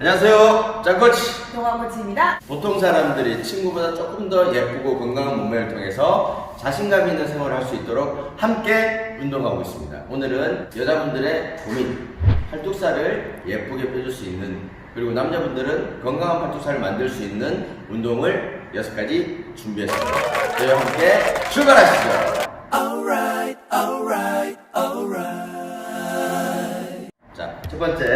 안녕하세요. 짱코치. 동아코치입니다. 보통 사람들이 친구보다 조금 더 예쁘고 건강한 몸매를 통해서 자신감 있는 생활을 할 수 있도록 함께 운동하고 있습니다. 오늘은 여자분들의 고민, 팔뚝살을 예쁘게 빼줄 수 있는 그리고 남자분들은 건강한 팔뚝살을 만들 수 있는 운동을 여섯 가지 준비했습니다. 저희와 함께 출발하시죠. 자, 첫 번째.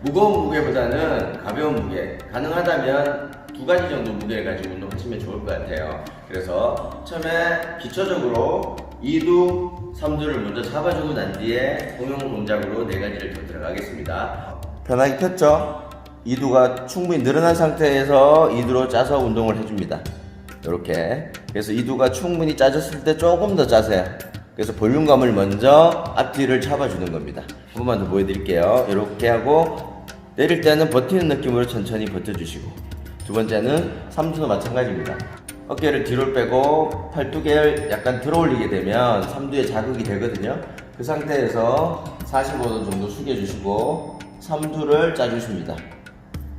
자, 무거운 무게보다는 가벼운 무게. 가능하다면 두 가지 정도 무게를 가지고 운동하시면 좋을 것 같아요. 그래서 처음에 기초적으로 2두, 3두를 먼저 잡아주고 난 뒤에 공용 동작으로 네 가지를 더 들어가겠습니다. 편하게 폈죠? 2두가 충분히 늘어난 상태에서 2두로 짜서 운동을 해줍니다. 이렇게. 그래서 2두가 충분히 짜졌을 때 조금 더 짜세요. 그래서 볼륨감을 먼저 앞뒤를 잡아주는 겁니다. 한 번만 더 보여드릴게요. 이렇게 하고 내릴 때는 버티는 느낌으로 천천히 버텨주시고 두 번째는 삼두도 마찬가지입니다. 어깨를 뒤로 빼고 팔뚝을 약간 들어 올리게 되면 삼두에 자극이 되거든요. 그 상태에서 45도 정도 숙여주시고 삼두를 짜주십니다.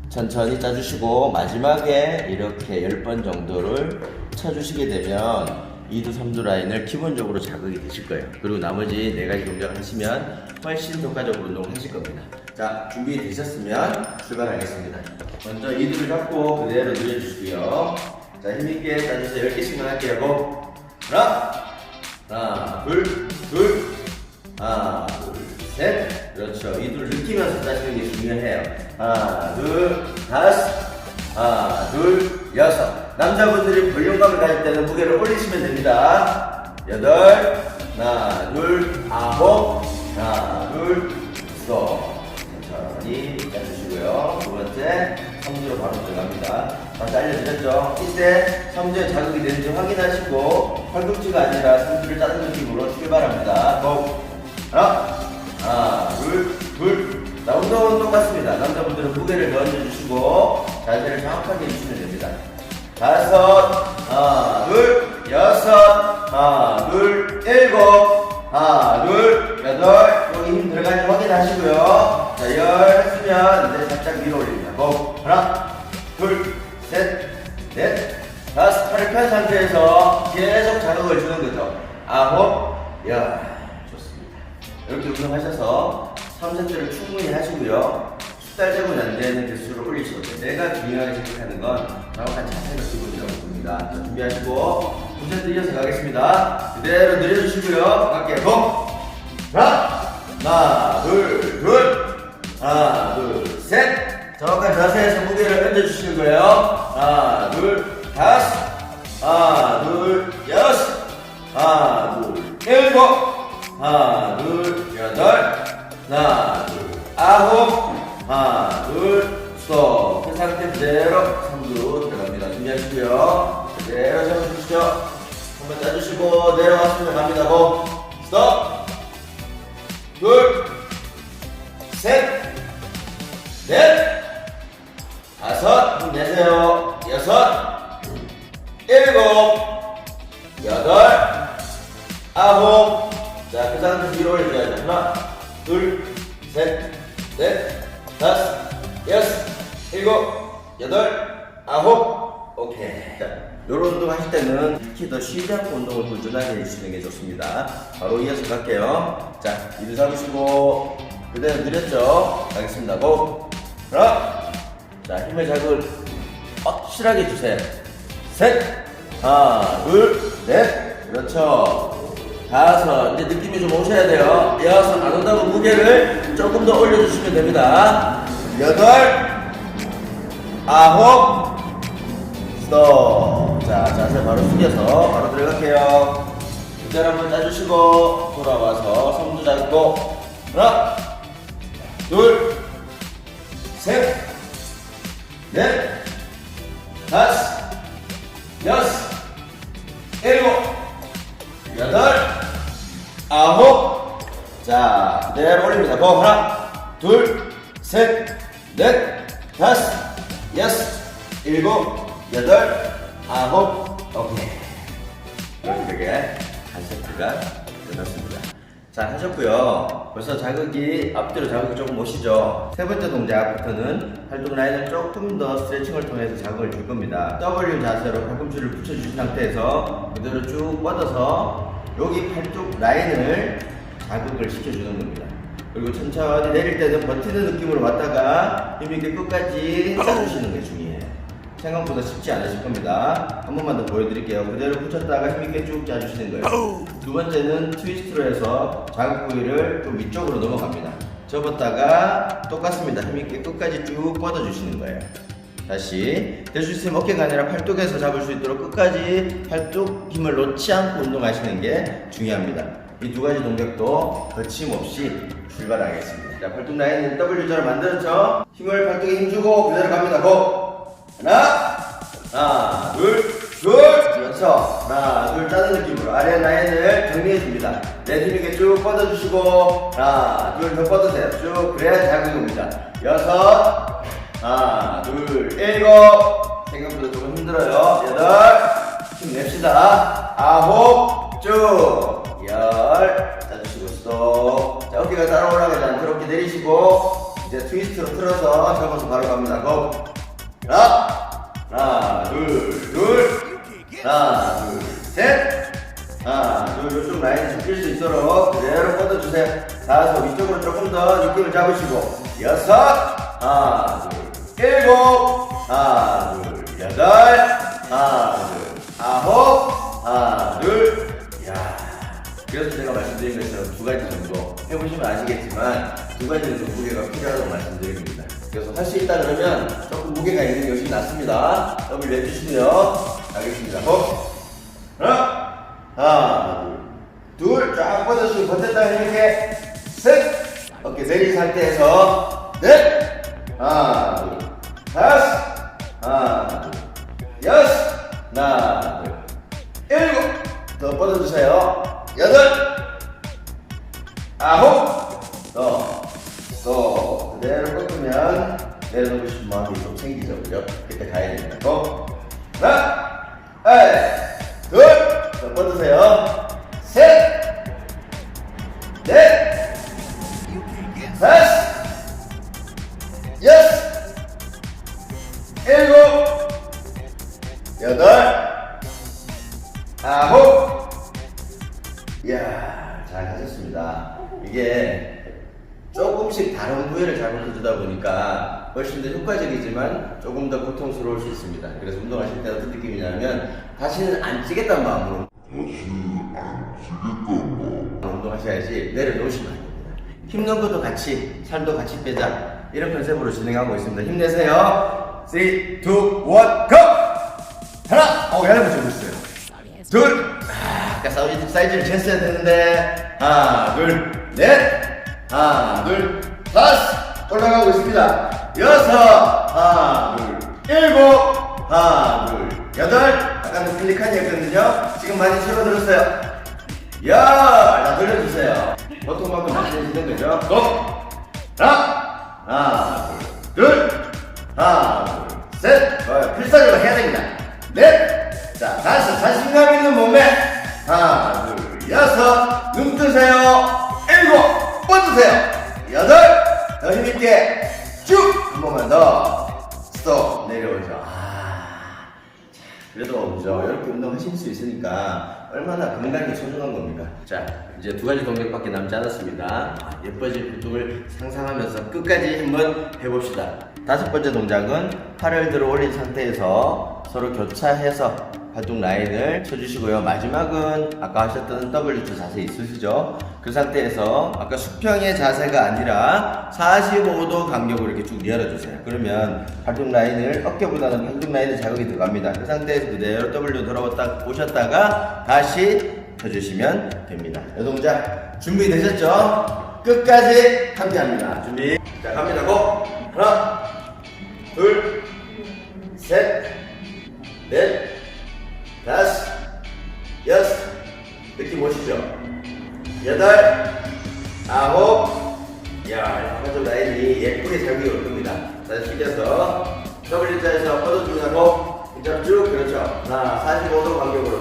천천히 짜주시고 마지막에 이렇게 10번 정도를 쳐주시게 되면 2두 3두 라인을 기본적으로 자극이 되실 거예요 그리고 나머지 네 가지 동작을 하시면 훨씬 효과적으로 운동을 하실 겁니다 자 준비되셨으면 출발하겠습니다 먼저 2두를 잡고 그대로 늘려주시고요 자 힘있게 짜주세요 10개씩만 할게요 고 하나 하나 둘 둘 하나, 둘, 셋. 그렇죠. 이둘 느끼면서 짜시는 게 중요해요. 하나, 둘, 다섯. 하나, 둘, 여섯. 남자분들이 볼륨감을 가질 때는 무게를 올리시면 됩니다. 여덟. 하나, 둘, 아홉. 하나, 둘, 스 톱. 천천히 짜주시고요. 두 번째, 삼두로 바로 들어갑니다. 다시 알려드렸죠? 이때 삼두에 자극이 되는지 확인하시고 팔꿈치가 아니라 삼두를 짜는 느낌으로 출발합니다. 고! 하나, 하나, 둘, 둘. 자, 운동은 똑같습니다. 남자분들은 무게를 더 얹어주시고 자세를 정확하게 해주시면 됩니다. 다섯, 아홉, 열. 좋습니다. 이렇게 운동하셔서 3세트를 충분히 하시고요. 숙달 되고 난 데는 개수를 올리시고 내가 중요하게 생각하는 건 정확한 자세가 기본이라고 봅니다. 자, 준비하시고 9세트 이어서 가겠습니다. 그대로 늘려주시고요. 갈게요. 고! 하나, 하나, 둘, 둘, 하나, 둘, 셋. 정확한 자세에서 무게를 얹어주시는 거예요. 하나, 둘, 다섯, 하나, 둘, 하나, 둘, 일곱, 하나, 둘, 여덟, 하나, 둘, 아홉, 하나, 둘, 스톱. 그 상태 그대로 3두 들어갑니다. 준비하시고요. 그대로 잡아주시죠. 한번 짜주시고 내려왔으면 갑니다. 고, 스톱. 둘, 셋, 넷, 다섯, 힘 내세요. 여섯, 일곱, 여덟, 아홉. 자, 그 상태 뒤로 올려줘야죠. 하나, 둘, 셋, 넷, 다섯, 여섯, 일곱, 여덟, 아홉. 오케이. 자, 요런 운동 하실 때는 특히 더 쉬지 운동을 꾸준하게 해주시는 게 좋습니다. 바로 이어서 갈게요. 자, 이를 잡으시고, 그대로 느렸죠? 가겠습니다. 고! 하나, 자, 힘의 자극을 확실하게 주세요. 셋, 하나, 둘, 넷, 그렇죠. 다섯, 이제 느낌이 좀 오셔야 돼요. 여섯, 안 온다고 무게를 조금 더 올려주시면 됩니다. 여덟, 아홉, 스톱. 자, 자세 바로 숙여서 바로 들어갈게요. 그대로 한번 짜주시고, 돌아와서 손도 잡고, 하나, 둘, 셋, 넷, 다섯, 여섯, 일곱, 여덟, 아홉. 자, 그대로 올립니다. 고 하나, 둘, 셋, 넷, 다섯, 여섯, 일곱, 여덟, 아홉. 오케이. 이렇게 한 세트가 끝났습니다. 잘 하셨고요. 벌써 자극이 앞뒤로 자극이 조금 오시죠. 세 번째 동작부터는 팔뚝 라인을 조금 더 스트레칭을 통해서 자극을 줄 겁니다. W 자세로 팔꿈치를 붙여주신 상태에서 그대로 쭉 뻗어서 여기 팔뚝 라인을 자극을 시켜주는 겁니다. 그리고 천천히 내릴 때는 버티는 느낌으로 왔다가 힘있게 끝까지 짜주시는 게 중요해요. 생각보다 쉽지 않으실 겁니다. 한 번만 더 보여드릴게요. 그대로 붙였다가 힘있게 쭉 짜주시는 거예요. 두 번째는 트위스트로 해서 자극 부위를 좀 위쪽으로 넘어갑니다. 접었다가 똑같습니다. 힘있게 끝까지 쭉 뻗어주시는 거예요. 다시 될 수 있으면 어깨가 아니라 팔뚝에서 잡을 수 있도록 끝까지 팔뚝 힘을 놓지 않고 운동하시는 게 중요합니다. 이 두 가지 동작도 거침없이 출발하겠습니다. 자, 팔뚝 라인은 W자로 만들었죠? 힘을 팔뚝에 힘주고 그대로 갑니다. 고! 하나, 하나, 둘, 둘, 그렇죠. 하나, 둘, 짜는 느낌으로 아래 라인을 정리해 줍니다. 내 힘있게 쭉 뻗어주시고, 하나, 둘, 더 뻗으세요. 쭉, 그래야 자극이 옵니다. 여섯, 하나, 둘, 일곱, 생각보다 조금 힘들어요. 여덟, 힘냅시다. 아홉, 쭉, 열, 짜주시고, 스톱. 자, 어깨가 따라 올라가지 않도록 이렇게 내리시고, 이제 트위스트로 틀어서 접어서 바로 갑니다. 고! 하나, 하나, 둘, 둘, 하나, 둘, 셋, 하나, 둘, 이쪽 라인 잡힐 수 있도록 그대로 뻗어주세요. 다섯, 위쪽으로 조금 더 느낌을 잡으시고, 여섯, 하나, 둘, 일곱, 하나, 둘, 여덟, 하나, 둘, 아홉, 하나, 둘, 야. 그래서 제가 말씀드린 것처럼 두 가지 정도 해보시면 아시겠지만 두 가지 정도 무게가 필요하다고 말씀드립니다. 그래서 할 수 있다 그러면 조금 무게가 있는 게 훨씬 낫습니다. 더블 내주시고요. 알겠습니다. 고! 하나, 하나, 둘, 둘, 쫙 뻗어주시고 버텼다가 이렇게. 셋, 어깨 내린 상태에서. 넷, 하나, 둘, 다섯, 하나, 둘, 여섯, 하나, 둘, 일곱, 더 뻗어주세요. 여덟, 아홉, 더, 또 그대로 뻗으면 내려놓고 싶은 마음이 좀 생기죠, 그죠? 그때 가야 됩니다. 고! 하나, 둘, 둘, 더 뻗으세요. 셋, 넷, 다섯, 여섯, 일곱, 아홉, 이야, 잘 하셨습니다. 이게 조금씩 다른 부위를 자극해 주다 보니까 훨씬 더 효과적이지만 조금 더 고통스러울 수 있습니다. 그래서 운동하실 때 어떤 느낌이냐면 다시는 안 찌겠다는 마음으로 운동하셔야지 내려놓으시면 안 됩니다. 힘든 것도 같이, 살도 같이 빼자. 이런 컨셉으로 진행하고 있습니다. 힘내세요. 3, 2, 1, GO! 하나! 어, 붙이고 있어요. 둘! 아, 아까 사이즈, 사이즈를 쟀어야 되는데. 하나, 둘, 넷! 하나, 둘, 다섯! 올라가고 있습니다. 여섯! 하나, 둘, 일곱! 하나, 둘, 여덟! 아까는 클릭한이었거든요. 지금 많이 줄어들었어요. 열! 자, 돌려주세요. 보통 만큼 말씀해주시는 거죠. 고! 하나! 하나, 둘, 둘! 하나, 둘, 셋! 좋아요. 필사적으로 해야 됩니다. 넷! 자, 다섯. 자신감 있는 몸매. 하나, 둘, 여섯. 눈 뜨세요. 일곱. 뻗으세요. 여덟. 더 힘있게 쭉! 한 번만 더. 스톱. 내려오죠. 아. 그래도 그죠 이렇게 운동하실 수 있으니까 얼마나 건강이 소중한 겁니까 자 이제 두 가지 동작밖에 남지 않았습니다. 아, 예뻐질 운동을 상상하면서 끝까지 한번 해봅시다. 다섯 번째 동작은 팔을 들어 올린 상태에서 서로 교차해서 팔뚝 라인을 쳐주시고요. 마지막은 아까 하셨던 W 자세 있으시죠? 그 상태에서 아까 수평의 자세가 아니라 45도 간격으로 이렇게 쭉 열어주세요. 그러면 팔뚝 라인을 어깨보다는 팔뚝 라인에 자극이 들어갑니다. 그 상태에서 그대로 W 돌아왔다 오셨다가 다시 펴주시면 됩니다. 이 동작 준비되셨죠? 끝까지 함께 합니다. 준비. 자 갑니다 고? 하나 둘 셋 넷 다섯 여섯. 느낌 오시죠? 여덟 아홉. 야 한번 라인이 예쁘게 자극이 올 겁니다. 다시 숙여서 W자에서 뻗어주고 이쪽 쭉 그렇죠. 하나 45도 간격으로. 둘둘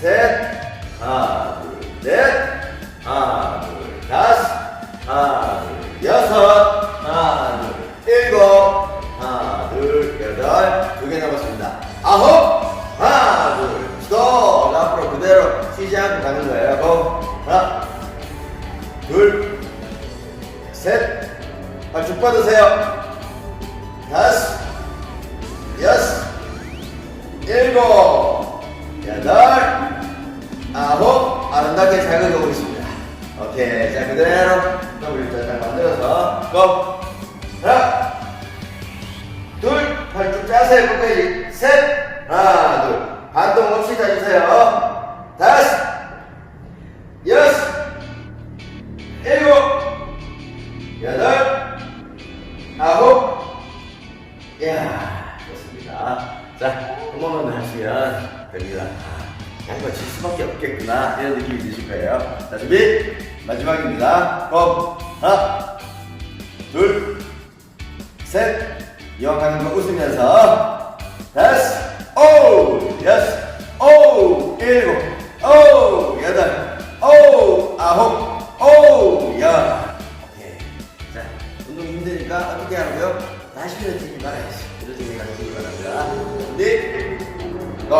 셋 하나 둘셋 하나, 둘, 다섯, 하나, 둘, 여섯, 하나, 둘, 일곱, 하나, 둘, 여덟, 두 개 남았습니다. 아홉, 하나, 둘, 스톱. 앞으로 그대로 쉬지 않고 가는 거예요. 고. 하나, 둘, 셋, 아, 쭉 뻗으세요. 다섯, 여섯, 일곱, 고! 하나, 둘, 팔쭉 짜세요, 끝까지. 셋, 하나, 둘, 반동 없이 짜주세요. 셋, 이왕 가는 거 웃으면서, 다섯, 오, 여섯, 오, 일곱, 오, 여덟, 오, 아홉, 오, 열. 오케이. 자, 운동이 힘드니까 어떻게 하고요? 다시 밀어주기 바라야지. 밀어주기 가주기 바랍니다. 준비, 고!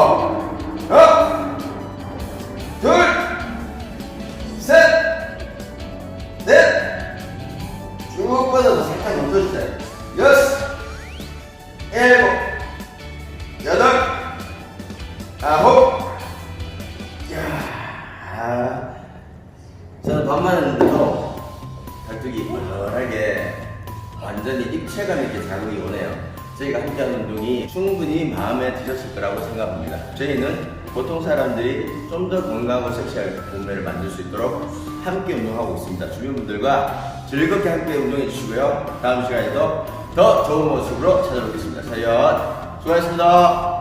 완전히 입체감 있게 자극이 오네요. 저희가 함께하는 운동이 충분히 마음에 드셨을 거라고 생각합니다. 저희는 보통 사람들이 좀 더 건강하고 섹시한 몸매를 만들 수 있도록 함께 운동하고 있습니다. 주변 분들과 즐겁게 함께 운동해 주시고요. 다음 시간에도 더 좋은 모습으로 찾아뵙겠습니다. 사연 수고하셨습니다.